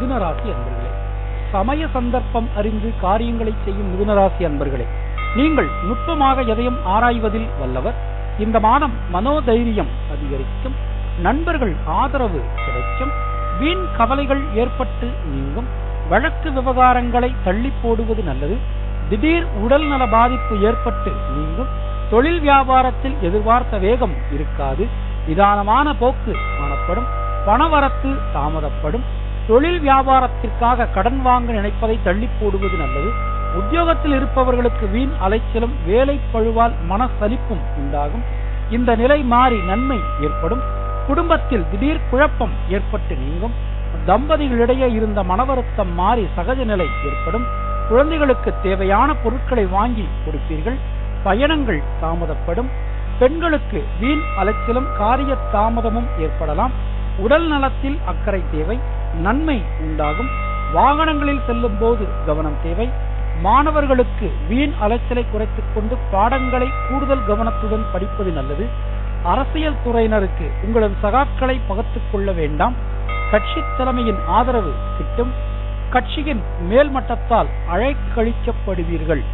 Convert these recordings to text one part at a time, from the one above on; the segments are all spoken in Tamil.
மிதுனராசி அன்பர்களே சமய சந்தர்ப்பம் அறிந்து காரியங்களை செய்யும் மிதுனராசி அன்பர்களே நீங்கள் நுட்பமாக எதையும் ஆராய்வதில் வல்லவர். இந்த மாதம் மனோதைரியம் அதிகரிக்கும் நண்பர்கள் ஆதரவு கிடைக்கும் வீண் கவலைகள் ஏற்பட்டு நீங்கும் வழக்கு விவகாரங்களை தள்ளி போடுவது நல்லது திடீர் உடல் நல பாதிப்பு ஏற்பட்டு நீங்கும் தொழில் வியாபாரத்தில் எதிர்பார்த்த வேகம் இருக்காது நிதானமான போக்கு காணப்படும் பணவரத்து தாமதப்படும் தொழில் வியாபாரத்திற்காக கடன் வாங்க நினைப்பதை தள்ளி போடுவது நல்லது. உத்தியோகத்தில் இருப்பவர்களுக்கு வீண் அலைச்சலும் வேலை பழுவால் மனசலிப்பும் உண்டாகும். இந்த நிலை மாறி நன்மை ஏற்படும். குடும்பத்தில் திடீர் குழப்பம் ஏற்பட்டு நீங்கும். தம்பதிகளிடையே இருந்த மனவருத்தம் மாறி சகஜ நிலை ஏற்படும். குழந்தைகளுக்கு தேவையான பொருட்களை வாங்கி கொடுப்பீர்கள். பயணங்கள் தாமதப்படும். பெண்களுக்கு வீண் அலைச்சலும் காரிய தாமதமும் ஏற்படலாம். உடல் நலத்தில் அக்கறை தேவை. நன்மை உண்டாகும். வாகனங்களில் செல்லும் போது கவனம் தேவை. மாணவர்களுக்கு வீண் அலைச்சலை குறைத்துக் கொண்டு பாடங்களை கூடுதல் கவனத்துடன் படிப்பது நல்லது. அரசியல் துறையினருக்கு உங்களது சகாக்களை பகத்துக் கொள்ள வேண்டாம். கட்சி தலைமையின் ஆதரவு கிட்டும். கட்சியின் மேல்மட்டத்தால் அழைக்கழிக்கப்படுவீர்கள்.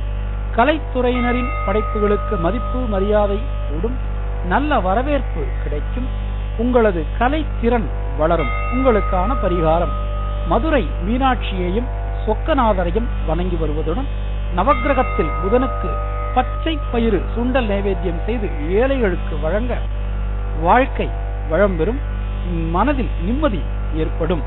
கலைத்துறையினரின் படைப்புகளுக்கு மதிப்பு மரியாதை கூடும். நல்ல வரவேற்பு கிடைக்கும். உங்களது கலை திறன் வளரும். உங்களுக்கான பரிகாரம். மதுரை மீனாட்சியையும் சொக்கநாதரையும் வணங்கி வருவதுடன் நவக்கிரகத்தில் புதனுக்கு பச்சை பயிறு சுண்டல் நைவேத்தியம் செய்து ஏழைகளுக்கு வழங்க வாழ்க்கை வளம் பெறும். மனதில் நிம்மதி ஏற்படும்.